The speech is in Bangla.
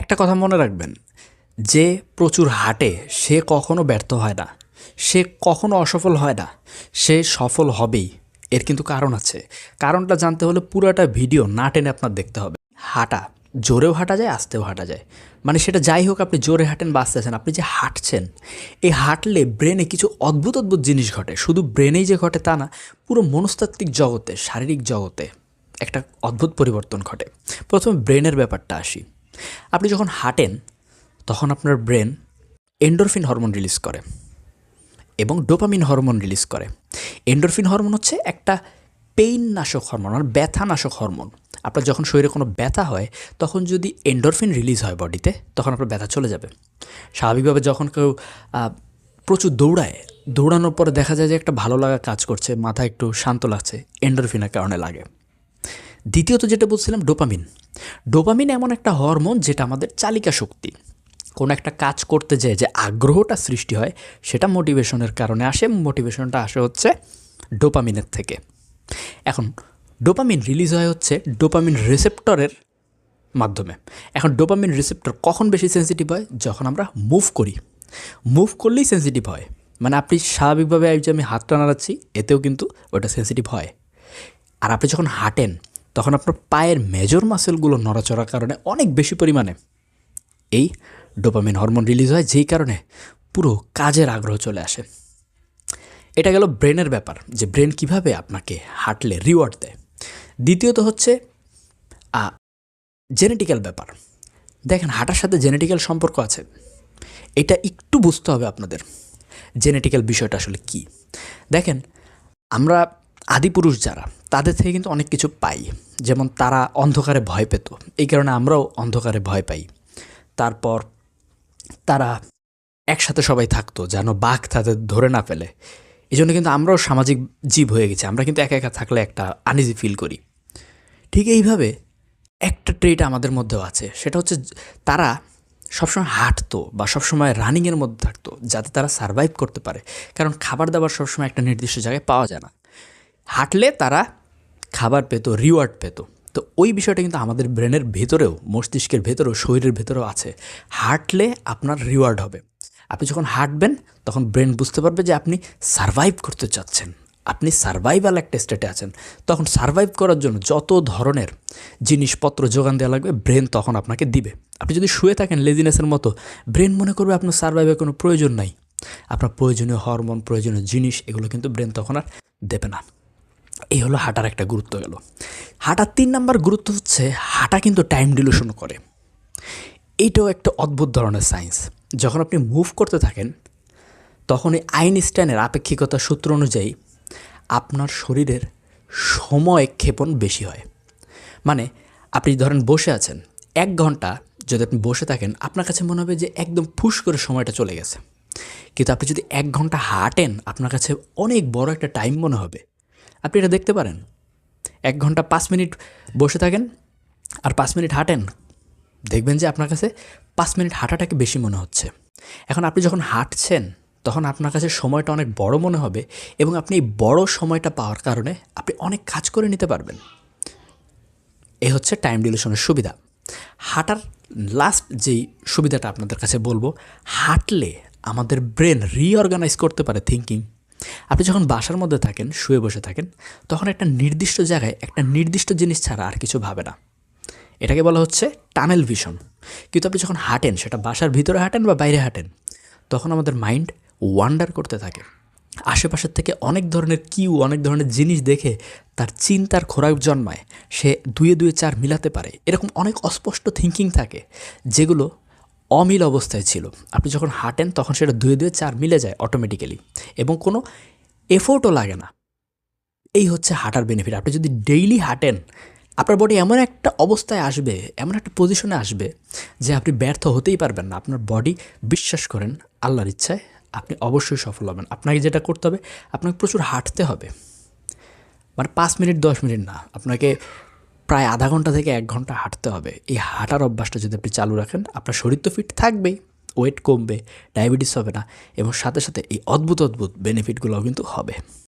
একটা কথা মনে রাখবেন, যে প্রচুর হাঁটে সে কখনো ব্যর্থ হয় না, সে কখনো অসফল হয় না, সে সফল হবেই, এর কিন্তু কারণ আছে। কারণটা জানতে হলে পুরোটা ভিডিও না টেনে আপনার দেখতে হবে। হাঁটা, জোরেও হাঁটা যায়, আস্তেও হাঁটা যায়। মানে সেটা যাই হোক, আপনি জোরে হাঁটেন বা আস্তে আছেন, আপনি যে হাঁটছেন, এই হাঁটলে ব্রেনে কিছু অদ্ভুত অদ্ভুত জিনিস ঘটে। শুধু ব্রেনেই যে ঘটে তা না, পুরো মনস্তাত্ত্বিক জগতে, শারীরিক জগতে একটা অদ্ভুত পরিবর্তন ঘটে। প্রথমে ব্রেনের ব্যাপারটা আসি। আপনি যখন হাঁটেন, তখন আপনার ব্রেন এন্ডোরফিন হরমোন রিলিজ করে এবং ডোপামিন হরমোন রিলিজ করে। এন্ডোরফিন হরমোন হচ্ছে একটা পেইন নাশক হরমোন আর ব্যথা নাশক হরমোন আপনার যখন শরীরে কোনো ব্যথা হয়, তখন যদি এন্ডোরফিন রিলিজ হয় বডিতে, তখন আপনার ব্যথা চলে যাবে। স্বাভাবিকভাবে যখন কেউ প্রচুর দৌড়ায়, দৌড়ানোর পরে দেখা যায় যে একটা ভালো লাগা কাজ করছে, মাথা একটু শান্ত লাগছে এন্ডোরফিনের কারণে লাগে। দ্বিতীয়ত যেটা বলছিলাম ডোপামিন ডোপামিন এমন একটা হরমোন যেটা আমাদের চালিকা শক্তি। কোনো একটা কাজ করতে যেয়ে যে আগ্রহটা সৃষ্টি হয়, সেটা মোটিভেশনের কারণে আসে, মোটিভেশনটা আসে হচ্ছে ডোপামিনের থেকে। এখন, ডোপামিন রিলিজ হয় হচ্ছে ডোপামিন রিসেপ্টরের মাধ্যমে। এখন, ডোপামিন রিসেপ্টর কখন বেশি সেন্সিটিভ হয়? যখন আমরা মুভ করি। মুভ করলেই সেন্সিটিভ হয়। মানে আপনি স্বাভাবিকভাবে যে আমি হাতটা নাড়াচ্ছি, এতেও কিন্তু ওটা সেন্সিটিভ হয়। আর আপনি যখন হাঁটেন তখন আপনার পায়ের মেজর মাসেলগুলো নড়াচড়ার কারণে অনেক বেশি পরিমাণে এই ডোপামিন হরমোন রিলিজ হয়, যেই কারণে পুরো কাজের আগ্রহ চলে আসে। এটা গেল ব্রেনের ব্যাপার, যে ব্রেন কীভাবে আপনাকে হাঁটলে রিওয়ার্ড দেয়। দ্বিতীয়ত হচ্ছে জেনেটিক্যাল ব্যাপার। দেখেন, হাঁটার সাথে জেনেটিক্যাল সম্পর্ক আছে। এটা একটু বুঝতে হবে আপনাদের জেনেটিক্যাল বিষয়টা আসলে কি। দেখেন, আমরা আদিপুরুষ যারা তাদের থেকে কিন্তু অনেক কিছু পাই। যেমন তারা অন্ধকারে ভয় পেত। এই কারণে আমরাও অন্ধকারে ভয় পাই। তারপর তারা একসাথে সবাই থাকতো যেন বাঘ তাদের ধরে না ফেলে। এই জন্য কিন্তু আমরাও সামাজিক জীব হয়ে গেছি। আমরা কিন্তু একা একা থাকলে একটা আনইজি ফিল করি। ঠিক এইভাবে একটা ট্রেট আমাদের মধ্যেও আছে। সেটা হচ্ছে তারা সবসময় হাঁটতো বা সবসময় রানিংয়ের মধ্যে থাকতো যাতে তারা সারভাইভ করতে পারে। কারণ খাবার দাবার সবসময় একটা নির্দিষ্ট জায়গায় পাওয়া যায় না। হাঁটলে তারা খাবার পেতো রিওয়ার্ড পেতো। তো ওই বিষয়টা কিন্তু আমাদের ব্রেনের ভেতরেও, মস্তিষ্কের ভেতরেও, শরীরের ভেতরেও আছে। হাঁটলে আপনার রিওয়ার্ড হবে। আপনি যখন হাঁটবেন, তখন ব্রেন বুঝতে পারবে যে আপনি সারভাইভ করতে চাচ্ছেন। আপনি সারভাইভাল একটা স্টেটে আছেন। তখন সারভাইভ করার জন্য যত ধরনের জিনিসপত্র যোগান দেওয়া লাগবে, ব্রেন তখন আপনাকে দিবে। আপনি যদি শুয়ে থাকেন লেজিনেসের মতো, ব্রেন মনে করবে আপনার সারভাইভের কোনো প্রয়োজন নাই। আপনার প্রয়োজনীয় হরমোন প্রয়োজনীয় জিনিস, এগুলো কিন্তু ব্রেন তখন আর দেবে না। এই হলো হাঁটার একটা গুরুত্ব গেল। হাঁটার তিন নাম্বার গুরুত্ব হচ্ছে হাঁটা কিন্তু টাইম ডিলুশন করে। এইটাও একটা অদ্ভুত ধরনের সায়েন্স যখন আপনি মুভ করতে থাকেন, তখন এই আইনস্টাইনের আপেক্ষিকতার সূত্র অনুযায়ী আপনার শরীরের সময় ক্ষেপণ বেশি হয়। মানে আপনি ধরেন বসে আছেন, এক ঘণ্টা যদি আপনি বসে থাকেন, আপনার কাছে মনে হবে যে একদম ফুস করে সময়টা চলে গেছে। কিন্তু আপনি যদি এক ঘণ্টা হাঁটেন, আপনার কাছে অনেক বড় একটা টাইম মনে হবে। আপনি এটা দেখতে পারেন। এক ঘণ্টা পাঁচ মিনিট বসে থাকেন আর পাঁচ মিনিট হাঁটেন, দেখবেন যে আপনার কাছে পাঁচ মিনিট হাঁটাটাকে বেশি মনে হচ্ছে। এখন আপনি যখন হাঁটছেন, তখন আপনার কাছে সময়টা অনেক বড় মনে হবে এবং আপনি এই বড় সময়টা পাওয়ার কারণে আপনি অনেক কাজ করে নিতে পারবেন। এ হচ্ছে টাইম ডিলিউশনের সুবিধা। হাঁটার লাস্ট যেই সুবিধাটা আপনাদের কাছে বলব, হাঁটলে আমাদের ব্রেন রিঅর্গানাইজ করতে পারে থিঙ্কিং আপনি যখন বাসার মধ্যে থাকেন, শুয়ে বসে থাকেন, তখন একটা নির্দিষ্ট জায়গায় একটা নির্দিষ্ট জিনিস ছাড়া আর কিছু ভাবে না। এটাকে বলা হচ্ছে টানেল ভিশন কিন্তু আপনি যখন হাঁটেন, সেটা বাসার ভিতরে হাঁটেন বা বাইরে হাঁটেন, তখন আমাদের মাইন্ড ওয়ান্ডার করতে থাকে। আশেপাশের থেকে অনেক ধরনের কিউ অনেক ধরনের জিনিস দেখে তার চিন্তার খোরাক জন্মায়। সে দুয়ে দুয়ে চার মিলাতে পারে। এরকম অনেক অস্পষ্ট থিঙ্কিং থাকে, যেগুলো অমিল অবস্থায় ছিল। আপনি যখন হাঁটেন, তখন সেটা দুয়ে দুয়ে চার মিলে যায় অটোমেটিক্যালি এবং কোনো এফোর্টও লাগে না। এই হচ্ছে হাঁটার বেনিফিট আপনি যদি ডেইলি হাঁটেন, আপনার বডি এমন একটা অবস্থায় আসবে, এমন একটা পজিশনে আসবে যে আপনি ব্যর্থ হতেই পারবেন না। আপনার বডি বিশ্বাস করেন, আল্লাহর ইচ্ছায় আপনি অবশ্যই সফল হবেন। আপনাকে যেটা করতে হবে, আপনাকে প্রচুর হাঁটতে হবে। মানে পাঁচ মিনিট, দশ মিনিট না, আপনাকে প্রায় আধা ঘণ্টা থেকে এক ঘণ্টা হাঁটতে হবে। এই হাঁটার অভ্যাসটা যদি আপনি চালু রাখেন, আপনার শরীর তো ফিট থাকবেই। ওয়েট কমবে ডায়াবেটিস হবে না এবং সাথে সাথে এই অদ্ভুত অদ্ভুত বেনিফিটগুলোও কিন্তু হবে।